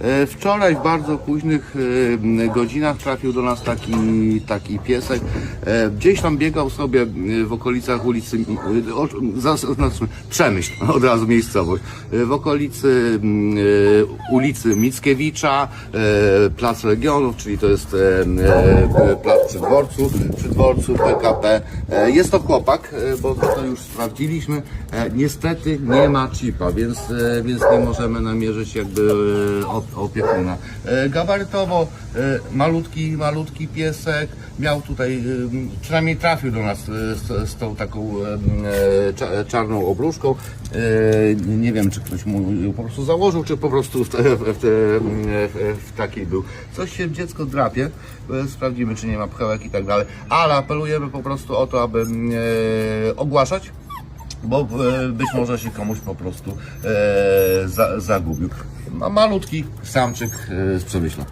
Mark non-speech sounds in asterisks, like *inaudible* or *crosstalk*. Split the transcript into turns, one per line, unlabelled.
E, Wczoraj w bardzo późnych e, godzinach trafił do nas taki, taki piesek. E, Gdzieś tam biegał sobie w okolicach ulicy, znaczy, Przemyśl, *laughs* od razu miejscowość, w okolicy ulicy Mickiewicza, Plac Legionów, czyli to jest plac przy dworcu, przy dworcu PKP. E, Jest to chłopak, e, bo to już sprawdziliśmy. E, Niestety nie ma chipa, więc, więc nie możemy namierzyć jakby op- opiekuna. Gabarytowo malutki, malutki piesek, miał tutaj, przynajmniej trafił do nas z, z tą taką cza- czarną obruszką. Nie wiem, czy ktoś mu ją po prostu założył, czy po prostu w, te, w, te, w, takiej był. Coś się dziecko drapie, sprawdzimy, czy nie ma i tak dalej, ale apelujemy po prostu o to, aby e, ogłaszać bo e, być może się komuś po prostu e, za, zagubił. Ma malutki samczyk e, z Przemyśla.